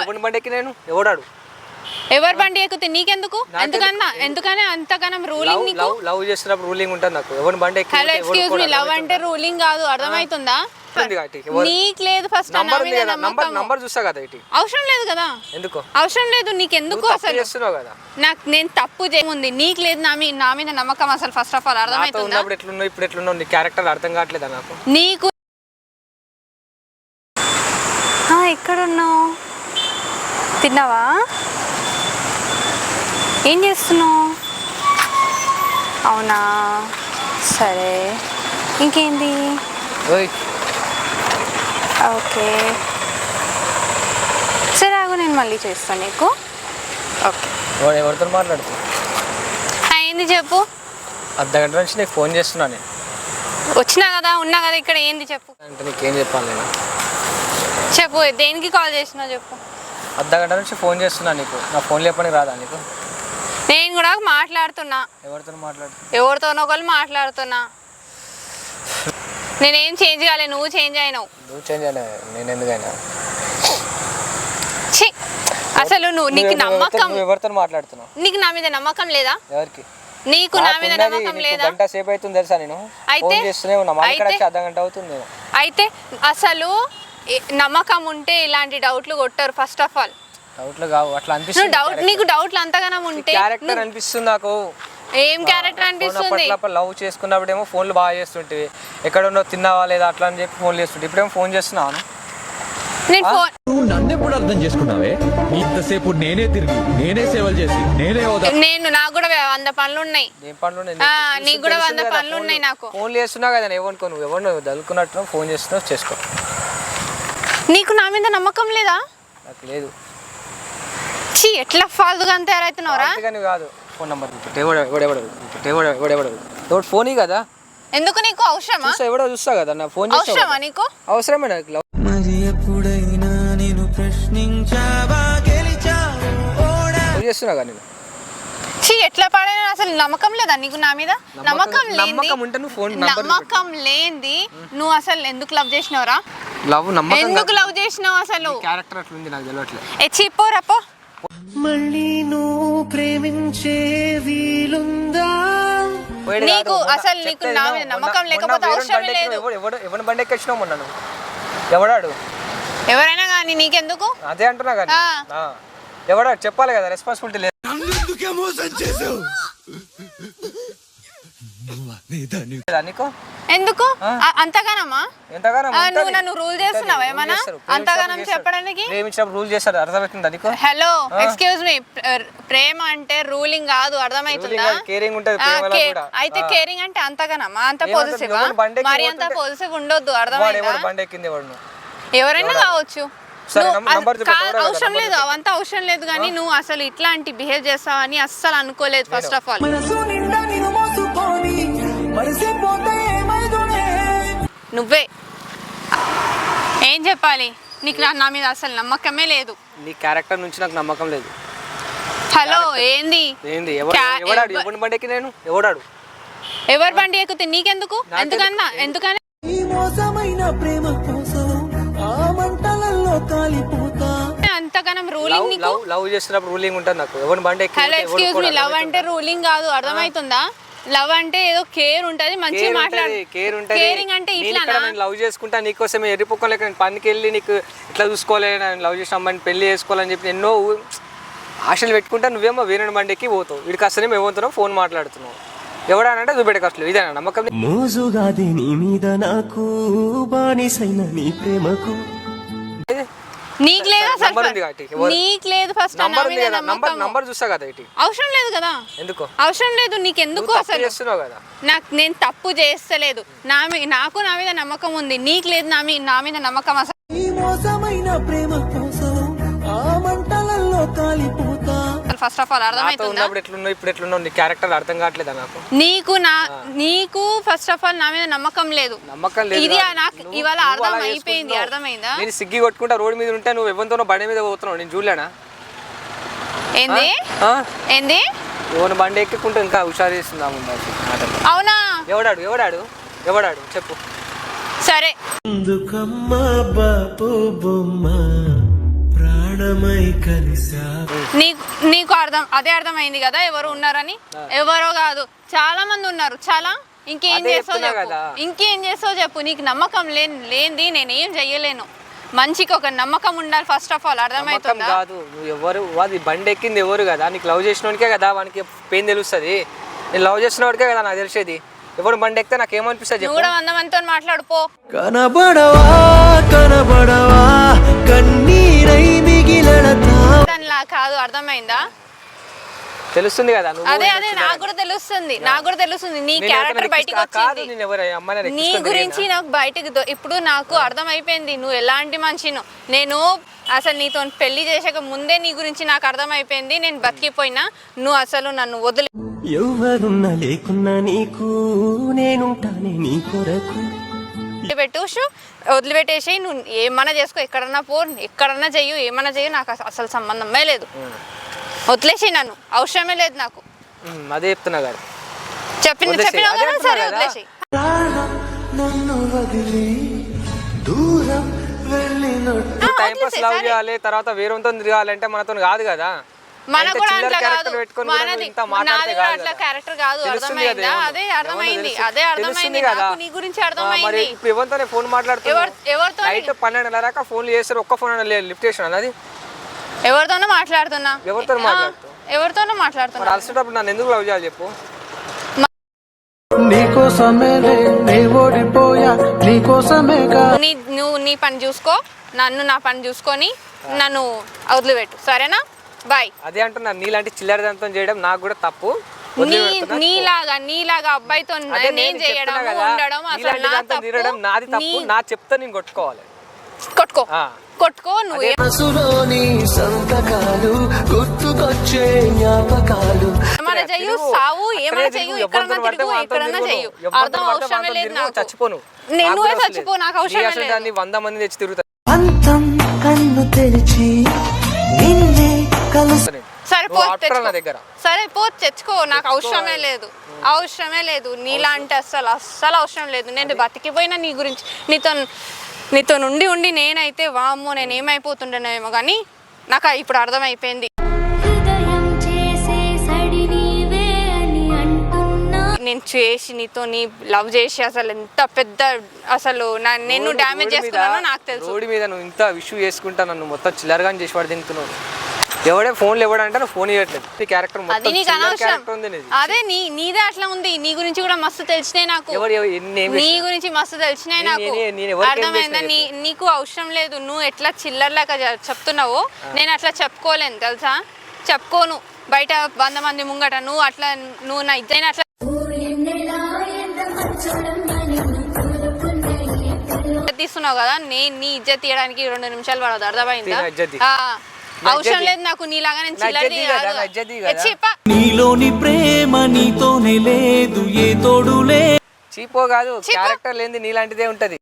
ఎవరి బండి ఎక్కి నేను? ఎవడాడు? ఎవరి బండి ఎక్కుతే నీకెందుకు? ఎందుకన్నా? ఎందుకని అంతగానం రూలింగ్ లవ్ నీకు? లవ్ లవ్ చేస్తున్నప్పుడు రూలింగ్ ఉంటుంది నాకు. ఎవరి బండి ఎక్కి హలో ఎక్స్క్యూజ్ మీ లవ్ అంటే రూలింగ్ కాదు. అర్థమవుతుందా నీకు లేదు ఫస్ట్ నంబర్ మీద నంబర్ చూస్తా కదా ఇటు. అవసరం లేదు కదా? ఎందుకు? అవసరం లేదు నీకెందుకు నువ్వు తప్పు అసలు? చేస్తున్నావు కదా. నాకు నేను తప్పు చేయముంది. నీకు లేదు నా మీ నా మీద నమ్మకం అసలు ఫస్ట్ ఆఫ్ ఆల్ అర్థమవుతుందా ఉన్నప్పుడు ఎట్లున్నావు? ఇప్పుడు ఎట్లున్నావు? నీ క్యారెక్టర్ అర్థం కావట్లేదా నాకు? నీకు ఎక్కడున్నావు? తిన్నావా? ఏం చేస్తున్నావు? అవునా? సరే. ఇంకేంది? ఓకే. సరే ఆగు నేను మళ్ళీ చేస్తాను నీకు. ఓకే. ఎవరితో మాట్లాడుతూ? ఏంది చెప్పు. అర్ధ గంట నుంచి నీకు ఫోన్ చేస్తున్నా నేను. వచ్చినా కదా ఉన్నా కదా ఇక్కడ ఏంది చెప్పు. అంటే నీకేం చెప్పాలి నేను? చెప్పు దేనికి కాల్ చేసినావు చెప్పు. అర్ధ గంట నుంచి ఫోన్ చేస్తున్నా నీకు. నా ఫోన్ లేపడానికి రాదా నీకు? నేను కూడా మాట్లాడుతున్నా. ఎవరితో మాట్లాడుతూ ఎవరితోనో ఒకళ్ళు మాట్లాడుతున్నా. నేనేం చేంజ్ కాలే నువ్వు చేంజ్ అయినావు. నువ్వు చేంజ్ అయ్యా నేను ఎందుకైనా? అసలు నువ్వు నీకు నమ్మకం ఎవరితో మాట్లాడుతున్నావు? నీకు నా మీద నమ్మకం లేదా? ఎవరికి? నీకు నా మీద నమ్మకం లేదా? గంట సేపు అవుతుంది తెలుసా నేను? అయితే? ఫోన్ చేస్తూనే ఉన్నా మా ఇక్కడ అర్ధ గంట అవుతుంది అయితే అసలు నమ్మకం ఉంటే ఇలాంటి డౌట్లు కొట్టారు ఫస్ట్ ఆఫ్ ఆల్ డౌట్లు కావు అట్లా నువ్వు అనిపిస్తుంది డౌట్ నీకు డౌట్లు అంతగానం ఉంటే క్యారెక్టర్ అనిపిస్తుంది నాకు. ఏం క్యారెక్టర్ అనిపిస్తుంది? లవ్ చేసుకున్నప్పుడేమో ఫోన్లు బాగా చేస్తుంటివి. ఎక్కడ ఉన్నో తిన్నావా లేదా అట్లా అని చెప్పి ఫోన్ చేస్తుంటే ఇప్పుడేమో ఫోన్ చేస్తున్నాను. నేను ఫోన్ నువ్వు నన్నెప్పుడు అర్థం చేసుకున్నావే? ఇంతసేపు నేనే తిరిగి నేనే సేవలు చేసి నేనే నేను నాకు కూడా వంద పనులు ఉన్నాయి. ఏం పనులు ఉన్నాయి? నీకు కూడా వంద పనులు ఉన్నాయి నాకు. ఫోన్లు చేస్తున్నావు కదా ఎవరికో నువ్వు ఎవరు నువ్వు దలుకున్నట్టు ఫోన్ చేస్తున్నావు చేసుకో. నీకు నా మీద నమ్మకం లేదా? నాకు లేదు. ఛీ ఎట్లా ఫాల్తుగా అంత తయారవుతున్నావురా కాదు. ఫోన్ నెంబర్ ఎవడు ఫోన్ కదా? ఎందుకు నీకు అవసరమా? చూస్తా ఎవడో చూస్తా కదా నా ఫోన్ చేస్తా అవసరమా నీకు? అవసరమే నాకు మరి ఎప్పుడైనా నేను ప్రశ్నించావా గెలిచావు చేస్తున్నా కదా ఛీ ఎట్లా పాడైనా అసలు నమ్మకం లేదా నీకు నా మీద? నమ్మకం లేంది నమ్మకం ఉంటే నువ్వు ఫోన్ నంబర్ నమ్మకం లేంది నువ్వు అసలు ఎందుకు లవ్ చేసినావురా? లవ్ నమ్మకం ఎందుకు లవ్ చేసినావు అసలు? క్యారెక్టర్ అట్లుంది నాకు తెలియట్లేదు ఏ చీపో రపో మళ్ళీ నువ్వు ప్రేమించే వీలుందా? నీకు అసలు నీకు నా. మీద నమ్మకం లేకపోతే ఎక్కినావు. లేదు. ఎవడు- ఎవడు బండి ఎక్కించినావు మొన్న నువ్వు? ఎవడాడు? ఎవరైనా కానీ నీకెందుకు? అదే అంటున్నా కానీ. ఎవడాడు? చెప్పాలి కదా రెస్పాన్సిబిలిటీ నన్నెందుకే మోసం చేసావు ఎందుకు? అంతగానమ్మా. నువ్వు నన్ను రూల్ చేస్తున్నావా? ఏమన్నా? అంతగానం చెప్పడానికి? ప్రేమించినప్పుడు రూల్ చేస్తారు. అర్థమవుతుందా నీకు? హలో ఎక్స్క్యూజ్ మీ ప్రేమ అంటే రూలింగ్ కాదు. అర్థమవుతుందా? Caring ఉంటది. అయితే. కేరింగ్ అంటే అంతగానమ్మా అంత? పొజిటివ్ మరి అంత పొజిటివ్ ఉండొద్దు. అర్థమైందా? ఎవరైనా కావచ్చు. అవసరం లేదు అవంతా అవసరం లేదు కానీ నువ్వు అసలు ఇట్లాంటి బిహేవ్ చేస్తావని అస్సలు అనుకోలేదు ఫస్ట్ ఆఫ్ ఆల్ నువ్వే. ఏం చెప్పాలి? నీకు నా- నా మీద అసలు నమ్మకమే లేదు. నీ క్యారెక్టర్ నుంచి నాకు నమ్మకం లేదు. హలో ఏంది? ఏంది? ఎవడు ఎవడాడు ఎవ- ఎవరి బండి ఎక్కి నేను? ఎవడాడు? ఎవరి బండి ఎక్కుతే నీకెందుకు? ఎందుకన్నా? ఎందుకని? ఈ మోసమైన ప్రేమ రూలింగ్ నీకు? లవ్ లవ్ చేస్తున్నప్పుడు రూలింగ్ ఉంటుంది నాకు. ఎవరి బండి ఎక్కి హలో ఎక్స్క్యూజ్ మీ లవ్ అంటే? రూలింగ్ కాదు అర్థమవుతుందా లవ్ అంటే ఏదో కేర్ ఉంటది మంచిగా మాట్లాడు. కేర్ ఉంటది. కేరింగ్ అంటే నేను ఇట్లా ఇక్కడ నేను లవ్ చేసుకుంటా నీకోసం ఎర్రిపోకం లేక నేను పనికి వెళ్ళి నీకు ఇట్లా చూసుకోవాలి నేను లవ్ చేసిన అమ్మాయిని పెళ్ళి చేసుకోవాలని చెప్పి ఎన్నో ఊ- ఆశలు పెట్టుకుంటా నువ్వేమో వేరే బండికి పోతావు. వీడికి అసలు ఏమవుతున్నావు? ఫోన్ మాట్లాడుతున్నావు. ఎవడానంటే చూపెట్టక అసలు ఇదేనా నమ్మకం? మోజుగాది నీ మీద నాకు బానిసైన నీ ప్రేమకు. ఇది? నీకు లేదు నంబర్ ఉంది కాబట్టి ఎవరు- నీకు లేదు ఫస్ట్ నా నంబర్ ఉంది కదా నంబర్ చూస్తా కదా ఇటు. అవసరం లేదు కదా. ఎందుకు? అవసరం లేదు నీకెందుకు నువ్వు తప్పు అసలు? చేస్తున్నావు కదా. నాకు నేను తప్పు చేస్తలేదు. నా మీ- నాకు నా మీద నమ్మకం ఉంది నీకు లేదు నా మీ నా మీద నమ్మకం అసలు. ఈ మోసమైన ప్రేమ కోసం ఫస్ట్ ఆఫ్ ఆల్ అర్థమవుతుందా ఉన్నప్పుడు ఎట్లున్నావు ఇప్పుడు ఎట్లున్నావు? నీ క్యారెక్టర్ అర్థం కావట్లేదా నాకు? నీకు నా నీకు ఫస్ట్ ఆఫ్ ఆల్ నా మీద నమ్మకం లేదు. నమ్మకం లేదు ఇది నాకు. నువ్వు- ఇవాళ నువ్వు అర్థం అయిపోయింది. అర్థమైందా? నేను సిగ్గి కొట్టుకుంటా రోడ్డు మీద ఉంటే నువ్వు ఎవరితోనో బండి మీద పోతున్నావు. నేను చూడలేనా? ఏంది? ఆ? ఏంది? ఎవరిని బండి ఎక్కికుంటే ఇంకా హుషారు మాటలు అవునా? ఎవడాడు? ఎవడాడు? ఎవడాడు? చెప్పు. సరే. ఎందుకమ్మా బాపు బొమ్మ ప్రాణ ప్రాణమై కలిసా. నీకు నీకు అర్థం అదే అర్థమైంది కదా ఎవరు ఉన్నారని? ఎవరో కాదు. చాలా మంది ఉన్నారు. చాలా? ఇంకేం చేస్తావు చెప్పు. ఇంకేం చేస్తావు చెప్పు. నీకు నమ్మకం లేని లేనిది నేను ఏం చెయ్యలేను. మంచికి ఒక నమ్మకం ఉండాలి ఫస్ట్ ఆఫ్ ఆల్ నమ్మకం అర్థమవుతుందా కాదు. నువ్వు ఎవరు అది బండి ఎక్కింది ఎవరు కదా? నీకు లవ్ చేసినోడికే కదా వానికి పెయిన్ తెలుస్తుంది. నేను లవ్ చేసినోడికే కదా నాకు తెలిసేది. ఎవరు బండి ఎక్కితే నాకు ఏమనిపిస్తుంది నువ్వు చెప్పు కూడా వంద మందితో మాట్లాడు పో. కనబడవా కనబడవా కన్నీరై మిగిలడతా. దానిలా కాదు అర్థమైందా? తెలుస్తుంది కదా నువ్వు అదే అదే. నాకు కూడా తెలుస్తుంది నాకు కూడా తెలుస్తుంది. నీ క్యారెక్టర్ బయటికి వచ్చింది. నీ గురించి? నాకు బయటకు ఇప్పుడు నాకు అర్థమైపోయింది నువ్వు ఎలాంటి మనిషిను. నేను అసలు నీతో పెళ్ళి చేసాక ముందే నీ గురించి నాకు అర్థమైపోయింది నేను బతికిపోయినా నువ్వు అసలు నన్ను వదిలి ఎవరున్నా లేకున్నా నీకు నేనుంటానే నీ కొరకు. పెట్టు వదిలిపెట్టేసి నువ్వు ఏమన్నా చేసుకో ఎక్కడన్నా పో ఎక్కడన్నా చెయ్యు ఏమన్నా చెయ్యు నాకు అస- అసలు సంబంధమే లేదు. వదిలేసి నన్ను అవసరమే లేదు నాకు. అదే చెప్తున్నా చెప్పిన అదే కదా అంటున్నా సరే. వదిలేసి ప్రాణం నన్ను వదిలి దూరం వెళ్ళినట్టు. Time pass love. చేయాలి తర్వాత వేరేతో తిరగాలంటే మనతో కాదు కదా. మన అంటే కూడా అట్లా కాదు. మనది నాది కూడా అట్లా. క్యారెక్టర్ కాదు అర్థమైందా. అదే అర్థమైంది. అదే అర్థమైంది. కదా. నాకు నీ గురించి అర్థమైంది. ఇప్పుడు ఎవరితోనే ఫోన్ మాట్లాడుతున్నావు? ఎవరు- ఎవరితోని? నైట్ పన్నెండు దాకా ఫోన్లు చేస్తారు ఒక్క ఫోన్ లిఫ్ట్ చేసిన అన్నది ఎవరితోనో మాట్లాడుతున్నా. మాట్లాడుతావు? ఎవరితోనో మాట్లాడుతున్నా. అలసినప్పుడు నన్ను ఎందుకు లవ్ చేయాలి చెప్పు? నీకోసమేలే నే ఓడిపోయా. నీకోసమేగా నీ నువ్వు నీ పని చూసుకో. నన్ను నా పని చూసుకొని నన్ను వదిలిపెట్టు. సరేనా? బాయ్ అదే అంటున్నా నీలాంటి చిల్లర దాంతో చేయడం నాకు కూడా తప్పు. నీలాగా నీలాగా అబ్బాయితో నేను చేయడం ఉండడం అసలు నా నాది తప్పు నీ చెప్తే నేను కొట్టుకోవాలి కొట్టుకో. కొట్టుకో నువ్వు సంతకాలు గుర్తుకొచ్చే జ్ఞాపకాలు ఏమైనా చెయ్యు. సావు ఏమైనా. చెయ్యు ఎక్కడన్నా తిరుగు ఎక్కడన్నా. చెయ్యు అర్థం వాళ్ళతో లేదు నాకు చచ్చిపోను నేను అవసరం చచ్చిపో. నాకు అసలు లేదు వంద మంది తెచ్చి తిరుగుతా అంతం కన్ను తెరిచి కలుసు నేను. సరే నువ్వు పో ఆపుతారా తెచ్చుకో. నాకు అవసరమే లేదు. అవసరమే లేదు. నీలాంటి అస్సలు అస్సలు అవసరం లేదు. నేను బతికిపోయినా నీ గురించి. నీతో నీతో నుండి ఉండి నేనైతే వామ్మో నేను ఏమైపోతుండేనేమో కానీ నాకు ఇప్పుడు అర్థమైపోయింది. హృదయం చేసే సడి నీవే అని అంటున్నా. నేను చేసి నీతో నీ లవ్ చేసి అసలు ఎంత పెద్ద అసలు నేను డ్యామేజ్ చేసుకున్నానో నాకు తెలుసు. రోడ్డు మీద నువ్వు ఇంత ఇష్యూ చేసుకుంటా నన్ను మొత్తం చిల్లరగా చేసి పడి తింటున్నావు ఎవడే ఫోన్లు ఎవడంటే నువ్వు ఫోన్ ఇవ్వట్లేదు నీ క్యారెక్టర్ అది మొత్తం నీకు చిల్లర అనవసరం. క్యారెక్టర్ ఉంది నీది. అదే నీ నీదే అట్లా ఉంది. నీ గురించి కూడా మస్తు తెలిసినాయి నాకు. ఎవరు ఎవరు- ఎన్ని ఏం నీ చేసినా? గురించి మస్తు తెలిసినాయి నేను- నాకు. నేను- నేను ఎవరికి ఏం అర్థమైందా? చేసినా నీ నీకు అవసరం లేదు. నువ్వు ఎట్లా చిల్లర్లాగా చె- చెప్తున్నావో నేను అట్లా చెప్పుకోలేను తెలుసా? చెప్పుకోను. బయట వంద మంది ముంగట నువ్వు అట్లా నువ్వు నా ఇద్దరైనా అట్లా ఇజ్జత్ తీస్తున్నావు కదా నేను నీ ఇజ్జత్ తీయడానికి రెండు నిమిషాలు పడదు. అర్థమైందా? ఇజ్జత్? తీ. ఆ, అవసరం. లేదు నాకు నీలాగా నేను కదా. చెప్పా నీలోని ప్రేమ నీతోనే లేదు ఏ తోడులే చీపో కాదు చీపో? క్యారెక్టర్ లేనిది నీలాంటిదే ఉంటది